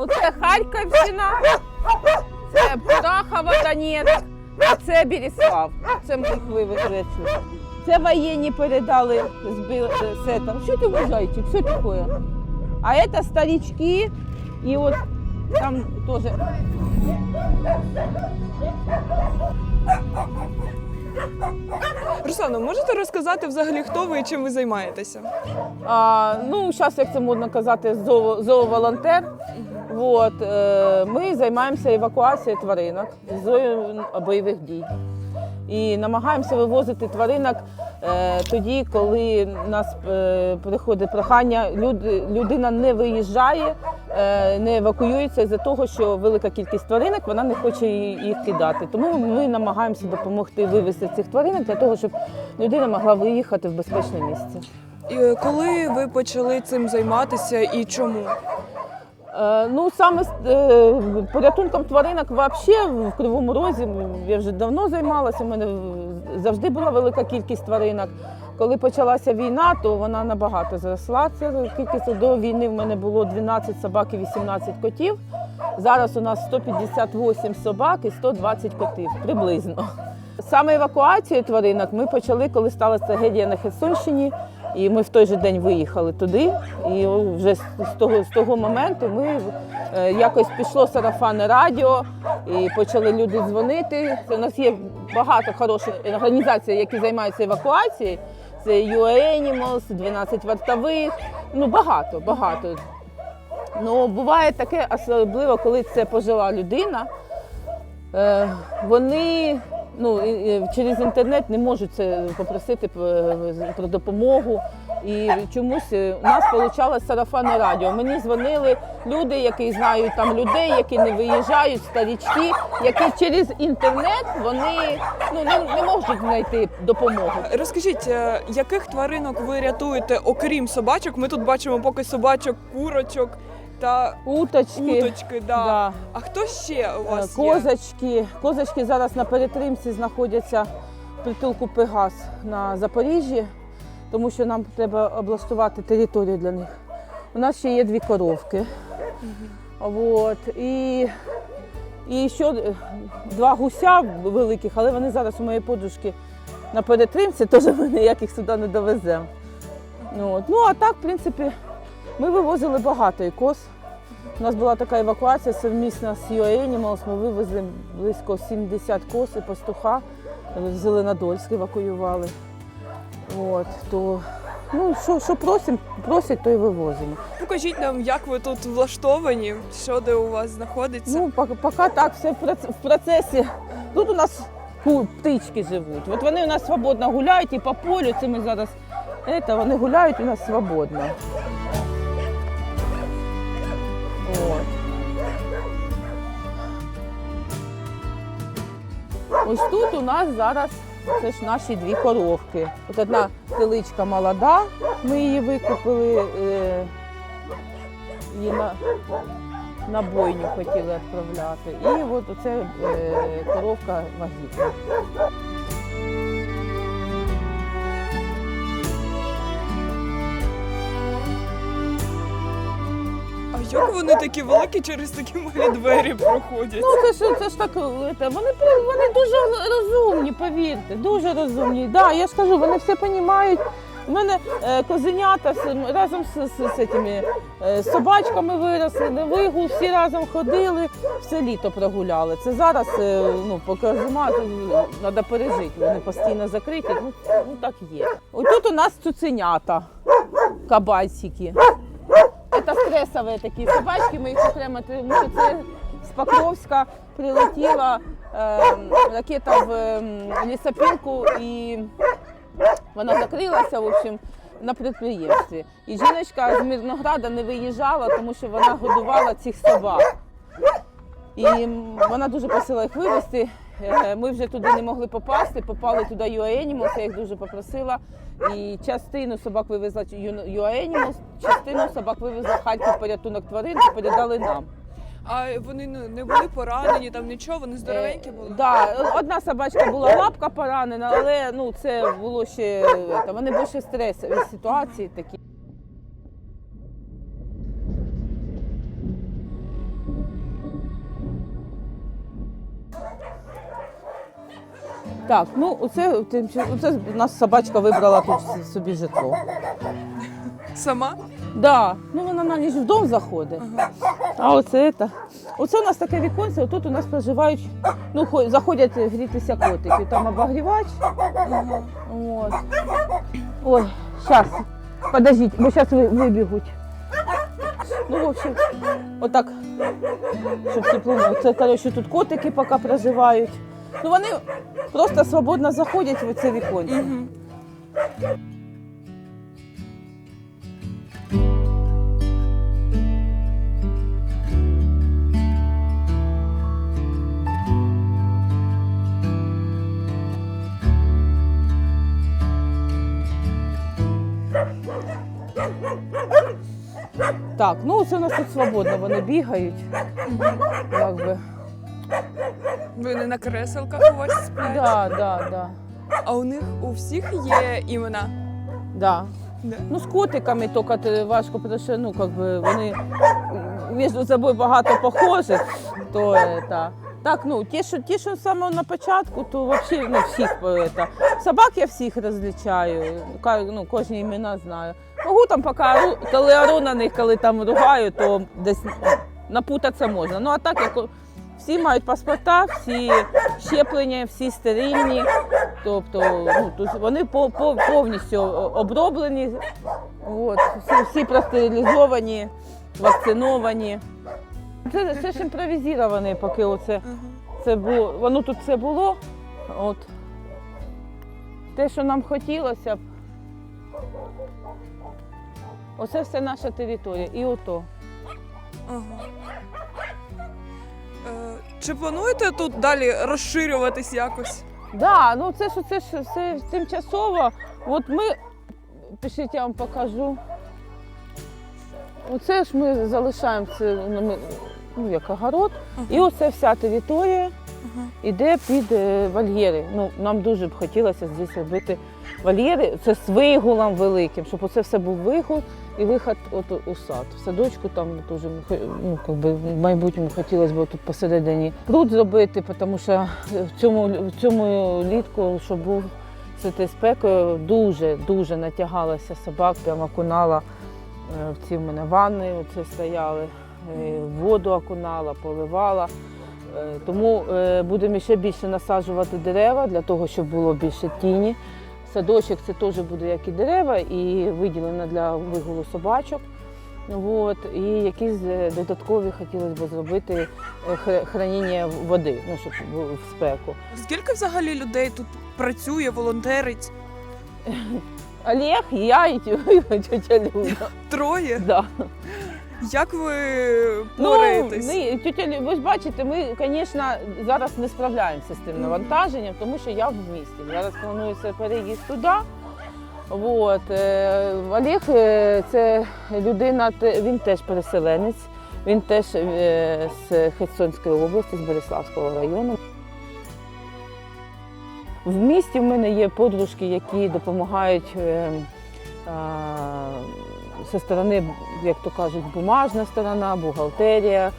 Оце Харківщина, це Прахова, Донецьк, а це Береслав. Це ми їх вивезли. Це воєнні передали збили це там. Що ти вважаєте? Що таке? А це старички, і от там теж Руслано, можете розказати взагалі, хто ви і чим ви займаєтеся? А, ну, зараз, як це модно казати, зоо, зооволонтер. От, е, ми займаємося евакуацією тваринок з бойових дій. І намагаємося вивозити тваринок е, тоді, коли нас е, приходить прохання, людина не виїжджає, не евакуюється із-за того, що велика кількість тваринок вона не хоче їх кидати. Тому ми намагаємося допомогти вивезти цих тваринок для того, щоб людина могла виїхати в безпечне місце. Коли ви почали цим займатися і чому? Е, Ну, саме е, порятунком тваринок взагалі в Кривому Розі я вже давно займалася. У мене завжди була велика кількість тваринок. Коли почалася війна, то вона набагато зросла. Це кількість до війни в мене було 12 собак і 18 котів. Зараз у нас 158 собак і 120 котів приблизно. Саме евакуацію тваринок ми почали, коли сталася трагедія на Херсонщині. І ми в той же день виїхали туди. І вже з того, з того моменту ми е, якось пішло сарафанне радіо, і почали люди дзвонити. У нас є багато хороших організацій, які займаються евакуацією. Це UA Animals, 12 вартових. Ну багато, багато. Ну, буває таке, особливо, коли це пожила людина. Е, вони ну, через інтернет не можуть це попросити про допомогу. І чомусь е, у нас вийшло сарафанне радіо. Мені дзвонили люди, які знають там людей, які не виїжджають, старічки, які через інтернет вони ну, не, не можуть знайти допомогу. Розкажіть, е, яких тваринок ви рятуєте, окрім собачок? Ми тут бачимо поки собачок, курочок та Уточки, уточки. Да. да. А хто ще у Е, вас є? Козочки. Козочки зараз на перетримці знаходяться в притулку Пегас на Запоріжжі, тому що нам треба облаштувати територію для них. У нас ще є дві коровки. От. І, і ще е, два гуся великих, але вони зараз у моєї подружки на перетримці, теж ми ніяких сюди не довеземо. От. Ну а так, в принципі, ми вивозили багато і коз. У нас була така евакуація совмісна з UA Animals. Ми вивезли близько 70 коз і пастуха. В Зеленодольськ евакуювали. От, то, ну, що, що просим, просять, то й вивозимо. Покажіть нам, як ви тут влаштовані, що де у вас знаходиться. Ну, поки, поки так, все в процесі. Тут у нас птички живуть. От вони у нас свободно гуляють і по полю, це ми зараз. Это, вони гуляють у нас свободно. Ось тут у нас зараз це ж наші дві коровки. От одна теличка молода, ми її викупили. Е, її на, на бойню хотіли відправляти. І от оце е, коровка вагітна. Як вони такі великі через такі малі двері проходять? Ну це ж це ж так. Вони вони дуже розумні, повірте, дуже розумні. Да, я ж кажу, вони все розуміють. У мене е, козенята з- разом з, з, з цими е, собачками виросли, на вигул, всі разом ходили, все літо прогуляли. Це зараз, е, ну, поки зима, треба пережити. Вони постійно закриті. Ну, ну так є. Ось тут у нас цуценята, кабальчики. Це стресові такі собачки, ми їх окремо, тому що це з Покровська прилетіла е, ракета в е, лісопілку і вона закрилася в общем, на підприємстві. І жіночка з Мирнограда не виїжджала, тому що вона годувала цих собак. І вона дуже просила їх вивезти. Е, Ми вже туди не могли попасти, попали туди UA я їх дуже попросила. І частину собак вивезла UA частину собак вивезла Харків порятунок тварин і передали нам. А вони не були поранені, там нічого, вони здоровенькі були. Е, Да, одна собачка була лапка поранена, але ну це було ще е, та вони більше стресові ситуації такі. Так, ну оце, оце у нас собачка вибрала тут собі житло. Сама? Да, ну вона на ніч в дом заходить. Ага. А оце це. Оце у нас таке віконце, тут у нас проживають, ну заходять грітися котики. Там обогрівач. Ага. От. Ой, зараз. Подождіть, бо зараз вибігуть. Ну, в общем, отак, щоб тепло. Це, коротше, тут котики поки проживають. Ну, вони просто свободно заходять в це віконце. Мгм. Так, ну це у нас тут свободно, вони бігають. Якби. Вони на креселках у вас сплять. Да, да, да. А у них у всіх є імена. Да. Да. Ну, з котиками тільки ти важко, тому що ну, как би, вони між собою багато похожі. То, это. Так, ну, ті, що, ті, що з самого на початку, то взагалі ну, всіх это. собак я всіх розлічаю, ка- ну, кожні імена знаю. Могу там поки ору, коли ору на них, коли там ругаю, то десь ну, напутатися можна. Ну а так як всі мають паспорта, всі щеплення, всі стерильні. Тобто ну, вони по, по, повністю оброблені, от, всі, всі простерилізовані, вакциновані. Це, це ж імпровізоване, поки оце це було. Воно тут це було. От. Те, що нам хотілося б. Оце все наша територія. І ото. Ага. Чи плануєте тут далі розширюватись якось? Да, ну це ж це ж все тимчасово. От ми, пишіть, я вам покажу. Оце ж ми залишаємо це ну, ми, ну, як огород. І оце вся територія Ага. йде під е, вольєри. Ну, нам дуже б хотілося здесь робити вольєри. Це з вигулом великим, щоб оце все був вигул і виход от у сад. В садочку там хо- ну, как би, в майбутньому хотілося б тут посередині пруд зробити, тому що в цьому, в цьому літку, щоб був з спекою, дуже дуже натягалася собак, прямо окунала е, в ці в мене ванни, оце стояли, е, воду окунала, поливала. Е, Тому будемо ще більше насаджувати дерева для того, щоб було більше тіні. Садочок це теж буде як і дерева, і виділено для вигулу собачок. От, і якісь е, додаткові хотілося б зробити е, храніння води, ну, щоб в спеку. Скільки взагалі людей тут працює, волонтерить? Олег, я і тетя Люда. Троє? Да. Як ви Ну, пораєтесь? ми, тетя ви ж бачите, ми, звісно, зараз не справляємося з тим навантаженням, тому що я в місті. Зараз планується переїзд туди. От. е, Олег е, це людина, він теж переселенець, він теж е, з Херсонської області, з Береславського району. В місті в мене є подружки, які допомагають зі сторони, як то кажуть, бумажна сторона, бухгалтерія.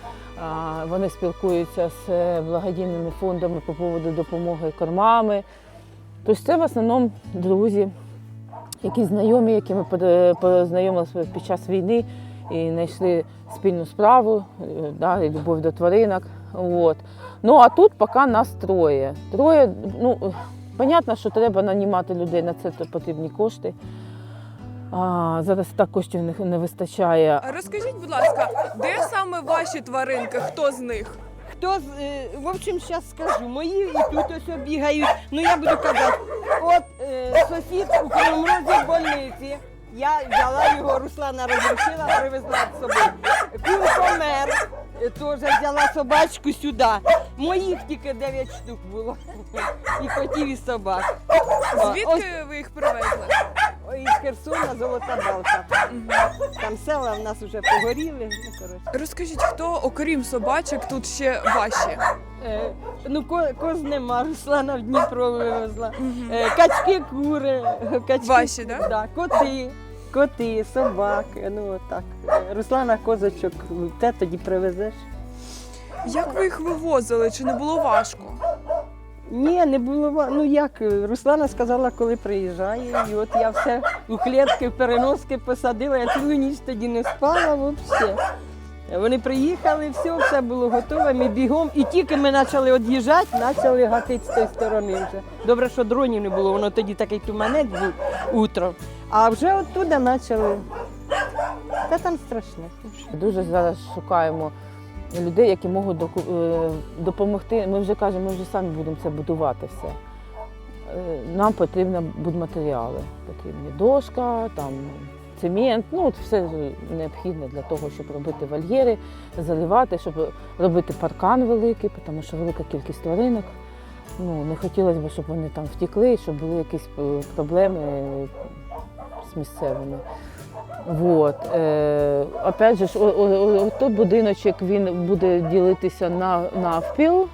Вони спілкуються з е, благодійними фондами по поводу допомоги кормами. Тобто це в основному друзі, які знайомі, які ми познайомилися під час війни і знайшли спільну справу, е, да, і любов до тваринок. От. Ну а тут поки нас троє. Троє, ну, понятно, що треба нанімати людей, на це потрібні кошти. А, зараз так коштів не, не вистачає. Розкажіть, будь ласка, де саме ваші тваринки? Хто з них? Хто з е, в общем, зараз скажу. Мої і тут ось бігають. Ну я буду казати. От е, сусід у Кривомрозі в больниці. Я взяла його, Руслана розрішила, привезла з собою. Кун помер. е, Теж взяла собачку сюди. Моїх тільки 9 штук було. І котів, і собак. О, Звідки ви їх привезли? Херсона золота балка. Там села в нас вже погоріли. Ну, коротше. Розкажіть, хто, окрім собачок, тут ще ваші? Е, ну, ко- коз нема, Руслана в Дніпро вивезла. Е, качки, кури, качки, Ваші, да? Да, коти, коти, собаки. Ну отак. Е, Руслана козочок, те тоді привезеш. Як ви їх вивозили? Чи не було важко? Ні, не було. Ну як, е, Руслана сказала, коли приїжджає. І от я все у клітки, в переноски посадила, я цілу ніч тоді не спала взагалі. Вони приїхали, все, все було готове, ми бігом. І тільки ми почали від'їжджати, почали гатити з тої сторони вже. Добре, що дронів не було, воно тоді такий туманець був утром. А вже оттуда почали. Та там страшне. Дуже зараз шукаємо людей, які можуть е, допомогти. Ми вже кажемо, ми вже самі будемо це будувати все. Е, Нам потрібні будматеріали. Потрібні дошка, там, цемент, ну все необхідне для того, щоб робити вольєри, заливати, щоб робити паркан великий, тому що велика кількість тваринок. Ну, не хотілося б, щоб вони там втекли, щоб були якісь е, проблеми з місцевими. Вот. Е, опять же, о- о- о- той будиночок він буде ділитися на навпіл.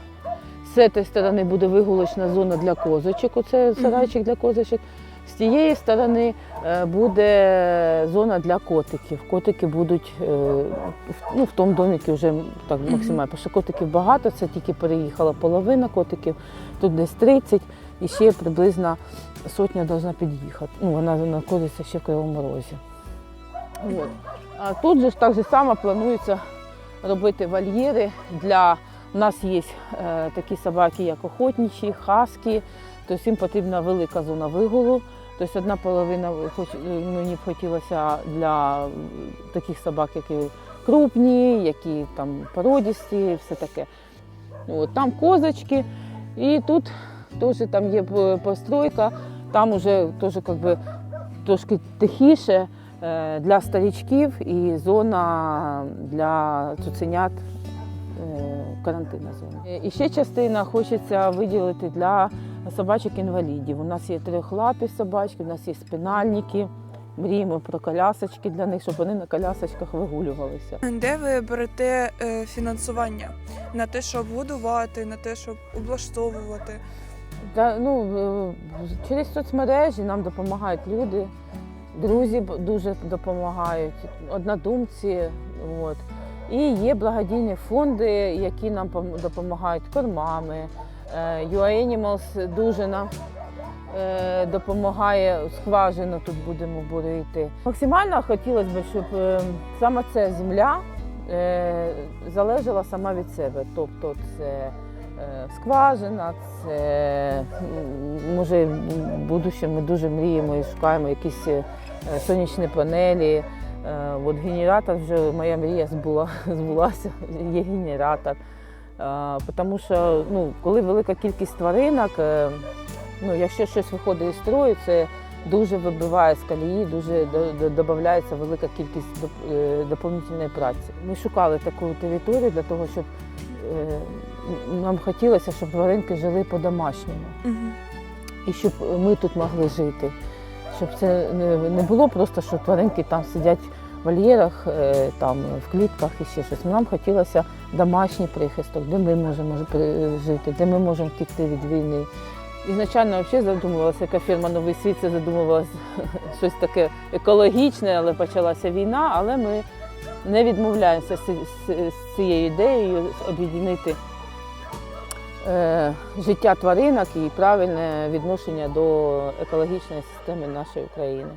З цієї сторони буде вигулочна зона для козочок, оце сарайчик для козочок. З тієї сторони е, буде зона для котиків. Котики будуть е, в- ну, в тому домі вже так максимально, тому що котиків багато, це тільки переїхала половина котиків, тут десь 30 і ще приблизно сотня повинна під'їхати. Ну, вона знаходиться ще в Кривому Розі. От. А тут же так же само планується робити вольєри для. У нас є е, такі собаки, як охотничі, хаски, тобто їм потрібна велика зона вигулу. Тобто одна половина хоч, е, мені б хотілося для таких собак, які крупні, які там породісті, все таке. От, там козочки, і тут теж там є постройка, там вже теж трошки тихіше е, для старічків і зона для цуценят е, карантинна зона. Е, І ще частина хочеться виділити для собачок-інвалідів. У нас є трьохлапі собачки, у нас є спинальники. Мріємо про колясочки для них, щоб вони на колясочках вигулювалися. Де ви берете е, фінансування на те, щоб годувати, на те, щоб облаштовувати? Та, ну, е, через соцмережі нам допомагають люди, друзі дуже допомагають, однодумці. От. І є благодійні фонди, які нам пом- допомагають кормами. Е, UA Animals дуже нам е, допомагає, скважину тут будемо бурити. Максимально хотілося б, щоб е, саме ця земля е, залежала сама від себе. Тобто це е, скважина, це може в будущому ми дуже мріємо і шукаємо якісь е, сонячні панелі. Е, От генератор вже моя мрія збула, збулася, є генератор. Е, Тому що ну, коли велика кількість тваринок, е, ну, якщо щось виходить із строю, це дуже вибиває з колії, дуже до- до- додається велика кількість доп- е, доповнительної праці. Ми шукали таку територію для того, щоб е, нам хотілося, щоб тваринки жили по-домашньому Угу. і щоб ми тут могли жити. Щоб це не, було просто, що тваринки там сидять в вольєрах, е, там в клітках і ще щось. Нам хотілося домашній прихисток, де ми можемо жити, де ми можемо втікти від війни. Ізначально взагалі задумувалася, яка фірма Новий світ, це задумувалося щось таке екологічне, але почалася війна, але ми не відмовляємося з, цією ідеєю об'єднати е, життя тваринок і правильне відношення до екологічної системи нашої України.